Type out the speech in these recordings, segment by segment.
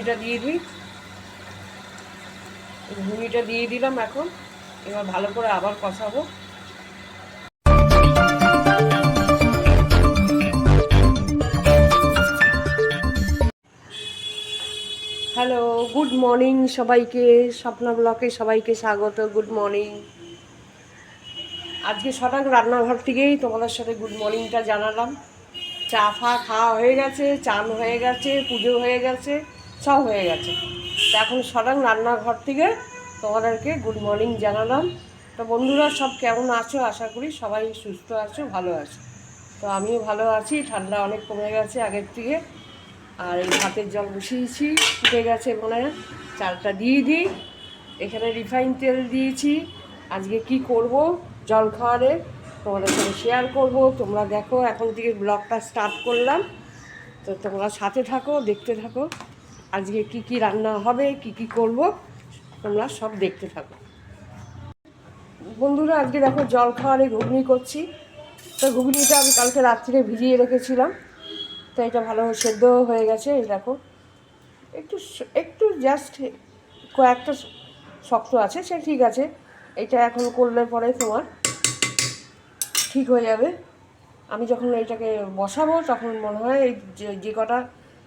ঘুগনিটা দিয়ে দিই। ঘুগনিটা দিয়ে দিলাম এখন। এবার ভালো করে আবার কষাবো। হ্যালো, গুড মর্নিং সবাইকে। স্বপ্না ব্লকে সবাইকে স্বাগত, গুড মর্নিং। আজকে সকাল রান্নাঘর থেকেই তোমাদের সাথে গুড মর্নিংটা জানালাম। চা ফা খাওয়া হয়ে গেছে, চান হয়ে গেছে, পুজো হয়ে গেছে। সব হয়ে গেছে। তো এখন সকাল রান্নাঘর থেকে তোমাদেরকে গুড মর্নিং জানালাম। তো বন্ধুরা, সব কেমন আছো? আশা করি সবাই সুস্থ আছো, ভালো আছো। তো আমিও ভালো আছি, ঠান্ডা অনেক কমে গেছে আগের থেকে। আর এই ভাতের জল বসিয়েছি, ফুটে গেছে মনে চালটা দিয়ে দিই। এখানে রিফাইন তেল দিয়েছি। আজকে কি করব? জল খাওয়ারে তোমাদের সাথে শেয়ার করব। তোমরা দেখো, এখন থেকে ব্লগটা স্টার্ট করলাম। তো তোমরা সাথে থাকো, দেখতে থাকো। আজকে কি কি রান্না হবে, কি কি করব, তোমরা সব দেখতে থাকো। বন্ধুরা, আজকে দেখো জল খাওয়ারে ঘুগনি করছি। তো ঘুগনিটা আমি কালকে রাত্রিরে ভিজিয়ে রেখেছিলাম। তো এটা ভালো সেদ্ধ হয়ে গেছে, এই দেখো। একটু একটু জাস্ট কয়েকটা শক্ত আছে, সে ঠিক আছে। এটা এখন করলে পরে তোমার ঠিক হয়ে যাবে। আমি যখন এটাকে বসাবো, তখন মনে হয় এই যে কটা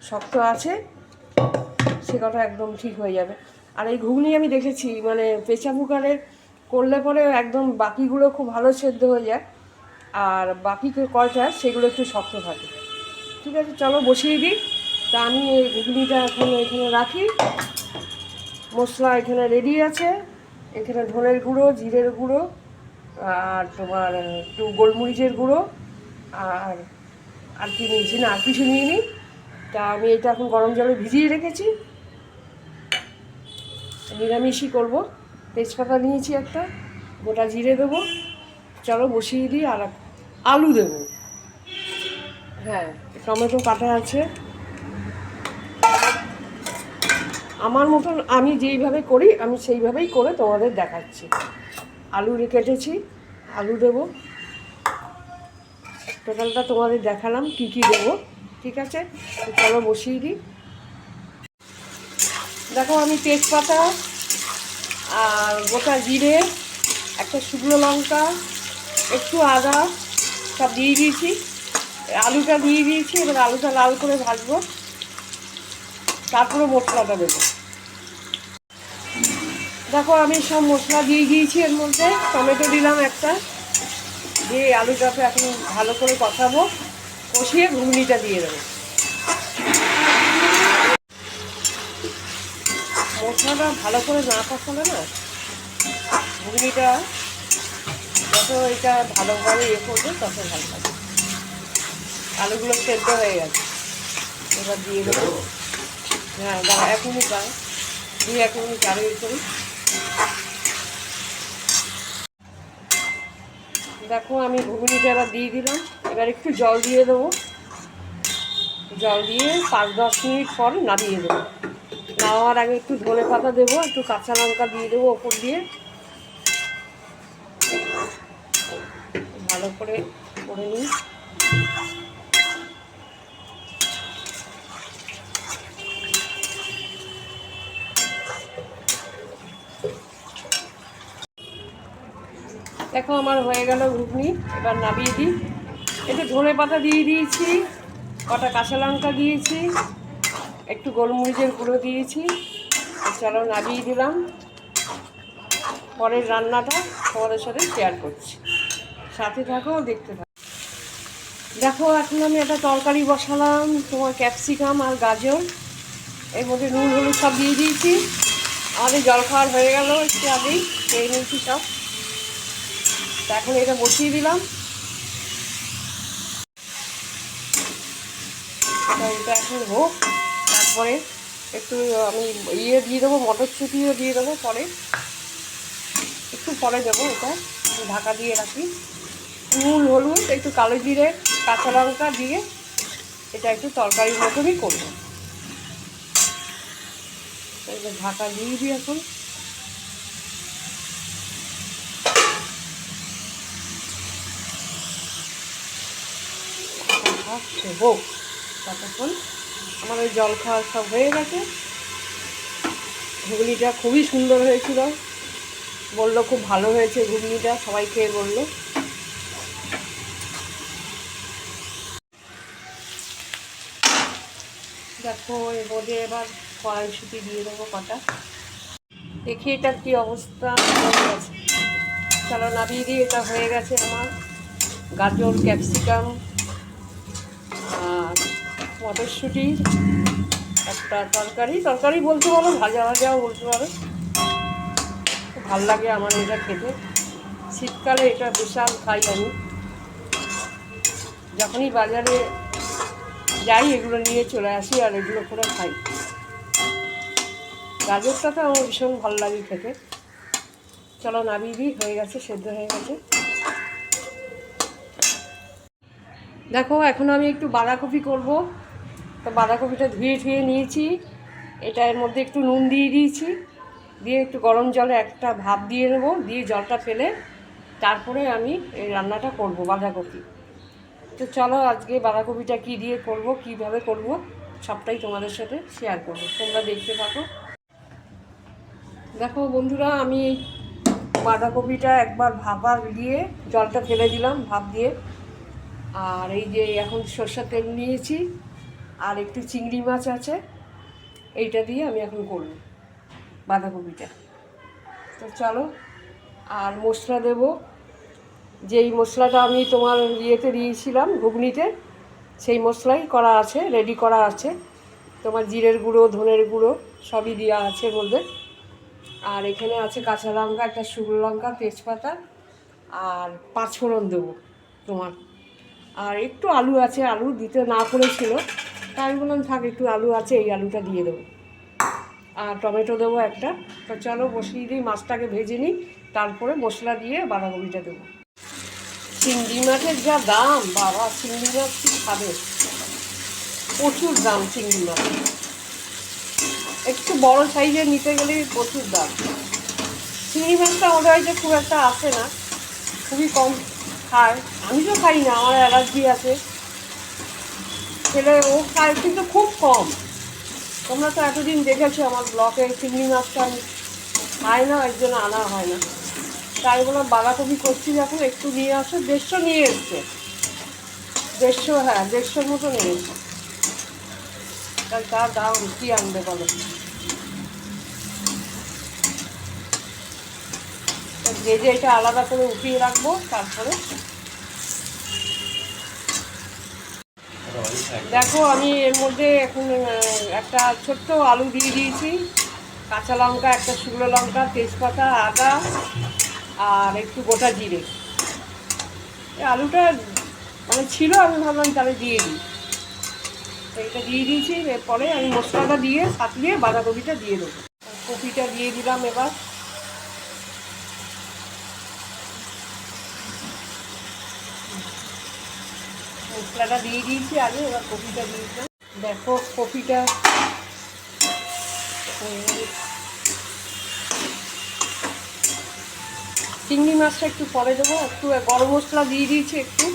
শক্ত আছে সে কটা একদম ঠিক হয়ে যাবে। আর এই ঘুগনি আমি দেখেছি মানে প্রেসার কুকারে করলে পরে একদম বাকিগুলো খুব ভালো সেদ্ধ হয়ে যায়, আর বাকি কয়টা সেগুলো একটু শক্ত থাকে। ঠিক আছে, চলো বসিয়ে দিই। তা আমি এই ঘুগনিটা এখন এখানে রাখি। মশলা এখানে রেডি আছে। এখানে ধনের গুঁড়ো, জিরের গুঁড়ো, আর তোমার একটু গোলমরিচের গুঁড়ো, আর আর কি নিয়েছি না, আর কিছু নিয়ে নিই তা আমি এটা এখন গরম জলে ভিজিয়ে রেখেছি। নিরামিষই করব। তেজপাতা নিয়েছি একটা, গোটা জিরে দেবো। চলো বসিয়ে দিই আর আলু দেবো। হ্যাঁ টমেটো কাটা আছে। আমার মতন আমি যেইভাবে করি, আমি সেইভাবেই করে তোমাদের দেখাচ্ছি। আলু কেটেছি, আলু দেবো। টোটালটা তোমাদের দেখালাম কি কি দেবো, ঠিক আছে? চলো বসিয়ে দিই। দেখো আমি তেজপাতা আর গোটা জিরে, একটা শুকনো লঙ্কা, একটু আদা, সব দিয়ে দিয়েছি। আলুটা দিয়ে দিয়েছি, এবার আলুটা লাল করে ভাজবো। তারপরে মশলাটা দেবো। দেখো আমি সব মশলা দিয়ে দিয়েছি এর মধ্যে। টমেটো দিলাম একটা। দিয়ে আলুটাকে এখন ভালো করে কষাবো। কষিয়ে ঘুগনিটা দিয়ে দেবো। মশলাটা ভালো করে না কষালে না ঘুগনিটা যত এটা ভালোভাবে ইয়ে করবে তত ভালো হবে। আলুগুলো সেদ্ধ হয়ে গেছে। এবার দিয়ে দেবো। হ্যাঁ দাঁড়া এক মিনিট দাঁড়া দিয়ে এক মিনিট আরও ইয়ে করি দেখো আমি ঘুগনিটা এবার দিয়ে দিলাম। এবার একটু জল দিয়ে দেবো। জল দিয়ে পাঁচ দশ মিনিট পর নামিয়ে দেবো। নামার আগে একটু ধনে পাতা দেবো, একটু কাঁচা লঙ্কা দিয়ে দেবো ওপর দিয়ে। ভালো করে করে নিই। দেখো আমার হয়ে গেল ঘুগনি, এবার নামিয়ে দিই। একটু ধনে পাতা দিয়ে দিয়েছি, কটা কাঁচা লঙ্কা দিয়েছি। একটু গোলমরিচের গুঁড়ো দিয়েছি, চলো নামিয়ে দিলাম। পরের রান্নাটা তোমাদের সাথে শেয়ার করছি। সাথে থাকো, দেখতে থাকো। দেখো, এখন আমি একটা তরকারি বসালাম, তোমার ক্যাপসিকাম আর গাজর। এর মধ্যে নুন, হলুদ সব দিয়ে দিয়েছি। আমাদের জল খাওয়ার হয়ে গেল, একটু আগেই খেয়ে নিয়েছি সব। এখন এটা বসিয়ে দিলাম। এটা এখন হোক। তারপরে একটু আমি ইয়ে দিয়ে দেবো, মটরশুঁটিও দিয়ে দেবো পরে। একটু পরে দেবো এটা ঢাকা দিয়ে রাখি। নুন, হলুদ, একটু কালো জিরে, কাঁচা লঙ্কা দিয়ে এটা একটু তরকারির মতনই করব। ঢাকা দিয়ে দিই এখন। হোক ততক্ষণ ওই জল খাওয়া সব হয়ে গেছে। ঘুগনিটা খুবই সুন্দর হয়েছিল। বলল, খুব ভালো হয়েছে ঘুগনিটা। সবাই খেয়ে বলল। দেখো মধ্যে এবার কড়াইশুটি দিয়ে দেবো কটা। দেখি এটার কি অবস্থা। গেছে চলো নামিয়ে দিয়ে এটা হয়ে গেছে আমার। গাজর, ক্যাপসিকাম মটরশুঁটির একটা তরকারি। তরকারি বলতে পারো ভাজা ভাজাও বলতে পারো। ভালো লাগে আমার এটা খেতে। শীতকালে এটা বিশাল খাই আমি। যখনই বাজারে যাই, এগুলো নিয়ে চলে আসি আর এগুলো করে খাই। গাজরটা তো আমার ভীষণ ভালো লাগে খেতে। চলো, নামিয়ে দিই, হয়ে গেছে, সেদ্ধ হয়ে গেছে। দেখো, এখন আমি একটু বাঁধাকপি করব। তো বাঁধাকপিটা ধুয়ে ধুয়ে নিয়েছি। এটা এর মধ্যে একটু নুন দিয়ে দিয়েছি। দিয়ে একটু গরম জলে একটা ভাপ দিয়ে নেব, দিয়ে জলটা ফেলে তারপরে আমি এই রান্নাটা করব বাঁধাকপি। তো চলো আজকে বাঁধাকপিটা কী দিয়ে করব, কীভাবে করব, সবটাই তোমাদের সাথে শেয়ার করব। তোমরা দেখতে থাকো। দেখো বন্ধুরা, আমি বাঁধাকপিটা একবার ভাপার দিয়ে জলটা ফেলে দিলাম, ভাপ দিয়ে। আর এই যে এখন সর্ষের তেল নিয়েছি আর একটু চিংড়ি মাছ আছে, এইটা দিয়ে আমি এখন করব বাঁধাকপিটা। তো চলো, আর মশলা দেব। যেই মশলাটা আমি তোমার ইয়েতে দিয়েছিলাম, ঘুগনিতে, সেই মশলাই করা আছে রেডি করা আছে। তোমার জিরের গুঁড়ো, ধনের গুঁড়ো সবই দেওয়া আছে মধ্যে। আর এখানে আছে কাঁচা লঙ্কা, একটা শুকনো লঙ্কা, তেজপাতা, আর পাঁচফোড়ন দেবো তোমার। আর একটু আলু আছে, আলু দিতে না করেছিল। তাই আমি বললাম থাক, একটু আলু আছে, এই আলুটা দিয়ে দেবো। আর টমেটো দেবো একটা। তো চলো বসিয়ে দিই, মাছটাকে ভেজে নিই, তারপরে মশলা দিয়ে বাঁধাকপিটা দেবো। চিংড়ি মাছের যা দাম, বাবা, চিংড়ি মাছ কি খাবে? প্রচুর দাম চিংড়ি মাছ। একটু বড় সাইজের নিতে গেলে প্রচুর দাম। চিংড়ি মাছটা আমাদের বাড়িতে খুব একটা আসে না, খুবই কম খায়। আমি তো খাই না, আমার অ্যালার্জি আছে। ছেলে ও খায় কিন্তু খুব কম। তোমরা তো এতদিন দেখেছ আমার ব্লকে চিংড়ি মাছটা আমি না এর জন্য আনা হয় না। তাই বললাম, বাঁধাকপি করছি যখন একটু নিয়ে আসো, দেড়শো নিয়ে এসছে। দেড়শো হ্যাঁ দেড়শোর মতো নিয়ে এসছে। তাই তার দাম কী আনবে বলো? ভেজে এটা আলাদা করে উঠিয়ে রাখব, তারপরে দেখো, আমি এর মধ্যে এখন একটা ছোট্ট আলু দিয়ে দিয়েছি। কাঁচা লঙ্কা, একটা শুকনো লঙ্কা, তেজপাতা, আদা, আর একটু গোটা জিরে। আলুটা মানে ছিল, আমি ভাবলাম তাহলে দিয়ে দিই। এটা দিয়ে দিয়েছি, এরপরে আমি মশলাটা দিয়ে সাতলিয়ে বাঁধাকপিটা দিয়ে দেবো। কপিটা দিয়ে দিলাম এবার। মশলাটা দিয়ে দিয়েছি আগে, এবার কপিটা দিয়ে দেখো, কপিটা চিংড়ি মাছটা একটু পরে দেবো, একটু গরম মশলা দিয়ে দিয়েছি একটু।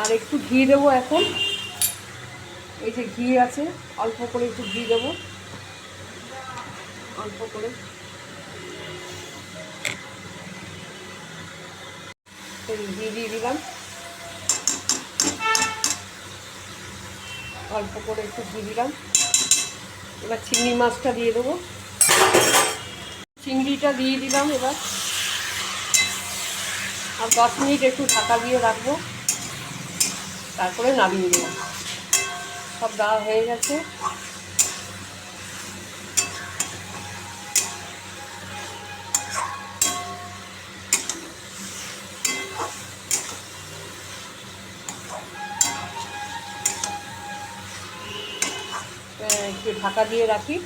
আর একটু ঘি দেবো এখন। এই যে ঘি আছে, অল্প করে একটু ঘি দেবো। অল্প করে। ঘি দিয়ে দিলাম। অল্প করে একটু ঘি দিলাম। এবার চিংড়ি মাছটা দিয়ে দেবো। চিংড়িটা দিয়ে দিলাম এবার। আর দশ মিনিট একটু ঢাকা দিয়ে রাখব। তারপরে নামিয়ে দেবো সব দেওয়া হয়ে গেছে। ঢাকা দিয়ে রাখি।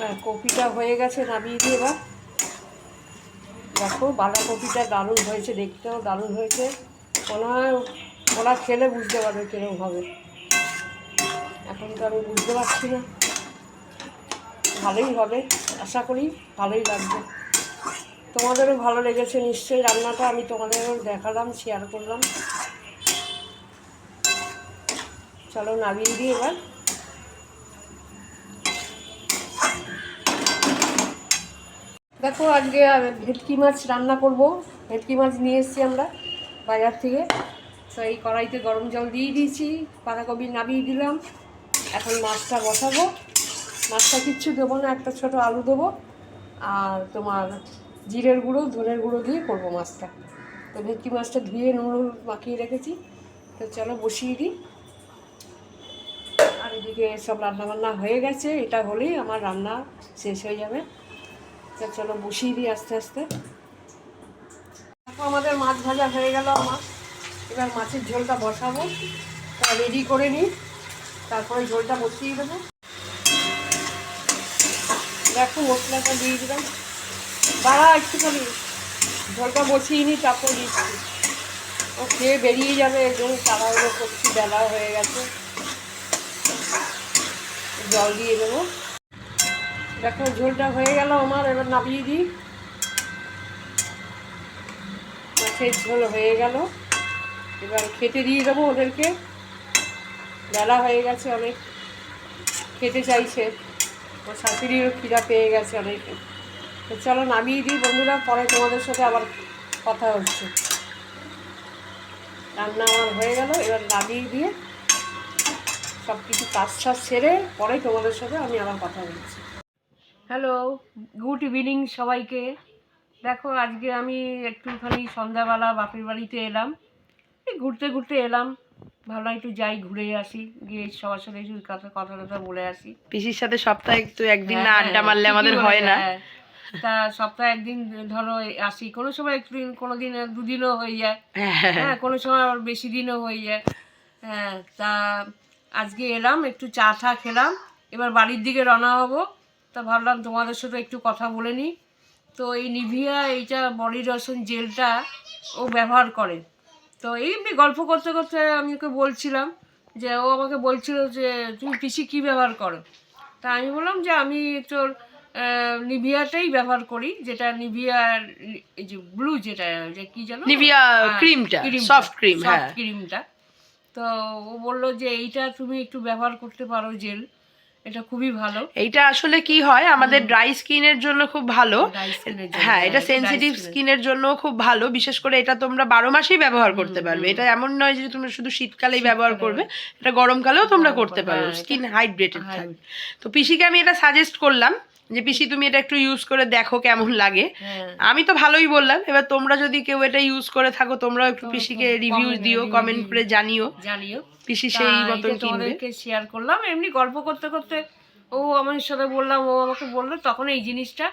আহ, কপিটা হয়ে গেছে নামিয়ে দিয়ে এবার। দেখো বাঁধাকপিটা দারুণ হয়েছে দেখতেও দারুণ হয়েছে। মনে হয় ওরা খেলে বুঝতে পারবে কীরকম হবে এখন তো আমি বুঝতে পারছি না। ভালোই হবে আশা করি ভালোই লাগবে। তোমাদেরও ভালো লেগেছে, নিশ্চয়ই রান্নাটা আমি তোমাদেরও দেখালাম শেয়ার করলাম। চলো নামিয়ে দিই এবার। দেখো আজকে ভেটকি মাছ রান্না করব। ভেটকি মাছ নিয়ে এসেছি আমরা বাজার থেকে। তো এই কড়াইতে গরম জল দিয়ে দিয়েছি, বাঁধাকপি নামিয়ে দিলাম। এখন মাছটা বসাবো। মাছটা কিচ্ছু দেবো না, একটা ছোট আলু দেবো। আর তোমার জিরের গুঁড়ো, ধনের গুঁড়ো দিয়ে করব মাছটা। তো ভেটকি মাছটা ধুয়ে নুন মাখিয়ে রেখেছি। তো চলো বসিয়ে দিই। আর এদিকে সব রান্নাবান্না হয়ে গেছে। এটা হলেই আমার রান্না শেষ হয়ে যাবে। তো চলো বসিয়ে দিই আস্তে আস্তে। আমাদের মাছ ভাজা হয়ে গেল আমার। এবার মাছের ঝোলটা বসাবো। তা রেডি করে নিই। তারপরে ঝোলটা বসিয়ে দেবো। দেখো মশলাটা দিয়ে দিলাম। বাড়া একটুখানি ঝোলটা বসিয়ে নিই তারপর দিচ্ছি। ও খেয়ে বেরিয়ে যাবে একদম তাড়াহুড়ো করছি, বেলা হয়ে গেছে। জল দিয়ে দেবো। দেখো, ঝোলটা হয়ে গেল আমার, এবার নামিয়ে দিই। মাছের ঝোল হয়ে গেল। এবার খেতে দিয়ে দেবো ওদেরকে। বেলা হয়ে গেছে অনেক। খেতে চাইছে। ওর শাশুড়িরও খিদা পেয়ে গেছে অনেক। তো চলো নামিয়ে দিই বন্ধুরা পরে তোমাদের সাথে আবার কথা হচ্ছে। রান্না আমার হয়ে গেল এবার নামিয়ে দিয়ে সব কিছু কাজ টাজ সেরে পরে তোমাদের সাথে আমি আবার কথা বলছি। হ্যালো গুড ইভিনিং সবাইকে। দেখো আজকে আমি একটুখানি সন্ধ্যাবেলা বাপের বাড়িতে এলাম। এই ঘুরতে ঘুরতে এলাম। ভালো একটু যাই ঘুরে আসি গিয়ে সবার সাথে একটু কথা কথা টথা বলে আসি। পিসির সাথে সপ্তাহে একটু একদিন না হ্যাঁ, আড্ডা হ্যাঁ, মারলে আমাদের হয় না। হ্যাঁ। তা সপ্তাহে একদিন ধরো আসি। কোনো সময় একটু দিন কোনো দিন দুদিনও হয়ে যায়। হ্যাঁ। কোনো সময় আবার বেশি দিনও হয়ে যায়। হ্যাঁ তা আজকে এলাম একটু চা টা খেলাম। এবার বাড়ির দিকে রওনা হব। তা ভাবলাম তোমাদের সাথে একটু কথা বলে নিই। তো এই নিভিয়া এইটা বডি রসন জেলটা ও ব্যবহার করে। তো এই গল্প করতে করতে আমি ওকে বলছিলাম যে ও আমাকে বলছিল যে তুমি পিসি কী ব্যবহার করো? তা আমি বললাম যে আমি তোর নিভিয়াটাই ব্যবহার করি যেটা নিভিয়ার এই যে ব্লু যেটা যে কি জানো নিভিয়া হ্যাঁ, ক্রিমটা সফট ক্রিম হ্যাঁ। ক্রিমটা তো ও বলল যে এইটা তুমি একটু ব্যবহার করতে পারো জেল এটা খুবই ভালো। এইটা আসলে কি হয় আমাদের ড্রাই স্কিনের জন্য খুব ভালো। হ্যাঁ এটা সেনসিটিভ স্কিনের জন্য। খুব ভালো বিশেষ করে এটা তোমরা বারো মাসেই ব্যবহার করতে পারবে। এটা এমন নয় যে তোমরা শুধু শীতকালেই ব্যবহার করবে এটা গরমকালেও তোমরা করতে পারো হ্যাঁ, স্কিন হাইড্রেটেড থাকবে তো পিসিকে আমি এটা সাজেস্ট করলাম যে পিসি তুমি এটা একটু ইউজ করে দেখো কেমন লাগে। হ্যাঁ। আমি তো ভালোই বললাম এবার তোমরা যদি কেউ এটা ইউজ করে থাকো তোমরাও একটু পিসিকে রিভিউ দিও কমেন্ট করে জানিও। জানিও। পিসি সেই এইটা মতন কিনবে। তোমাদেরকে শেয়ার করলাম এমনি গল্প করতে করতে ও আমার সাথে বললাম ও আমাকে বলল তখন এই জিনিসটা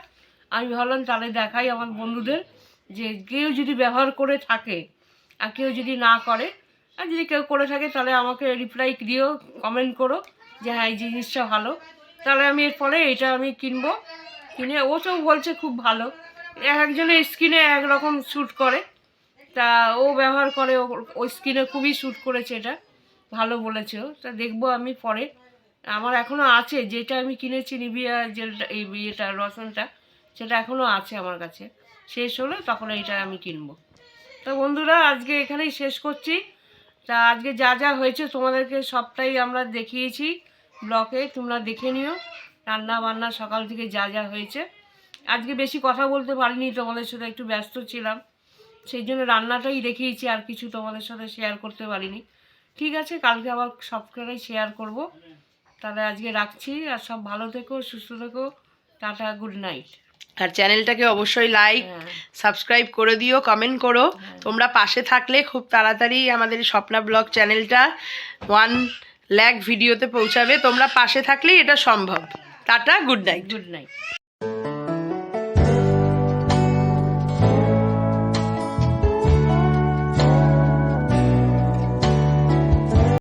আমি ভাবলাম তাহলে দেখাই আমার বন্ধুদের যে কেউ যদি ব্যবহার করে থাকে আর কেউ যদি না করে আর যদি কেউ করে থাকে তাহলে আমাকে রিপ্লাই দিও কমেন্ট করো যে হ্যাঁ এই জিনিসটা ভালো। তাহলে আমি এর এটা আমি কিনবো। কিনে, ও তো বলছে খুব ভালো। এক একজনের স্কিনে একরকম শ্যুট করে। তা ও ব্যবহার করে, ও- স্কিনে খুবই শ্যুট করেছে এটা। ভালো বলেছে তা দেখব আমি পরে। আমার এখনও আছে, যেটা আমি কিনেছি নিবিয়া জেলটা, এই ইয়েটা, রসনটা, সেটা এখনও আছে আমার কাছে। শেষ হলে, তখন এইটা আমি কিনবো। তো বন্ধুরা, আজকে এখানেই শেষ করছি। তা আজকে যা যা হয়েছে তোমাদেরকে সবটাই আমরা দেখিয়েছি। ব্লকে তোমরা দেখে নিও। রান্না বান্না সকাল থেকে যা যা হয়েছে। আজকে বেশি কথা বলতে পারিনি তোমাদের সাথে একটু ব্যস্ত ছিলাম। সেই জন্য রান্নাটাই দেখিয়েছি আর কিছু তোমাদের সাথে শেয়ার করতে পারিনি। ঠিক আছে কালকে আবার সবটাই শেয়ার করব। তাহলে আজকে রাখছি আর সব ভালো থেকো সুস্থ থেকো। টাটা গুড নাইট আর চ্যানেলটাকে অবশ্যই লাইক হ্যাঁ। সাবস্ক্রাইব করে দিও কমেন্ট করো। তোমরা পাশে থাকলে খুব তাড়াতাড়ি আমাদের এই স্বপ্না ব্লগ চ্যানেলটা ওয়ান ল্যাক ভিডিওতে পৌঁছাবে তোমরা পাশে থাকলেই এটা সম্ভব। Tata good night. Good night.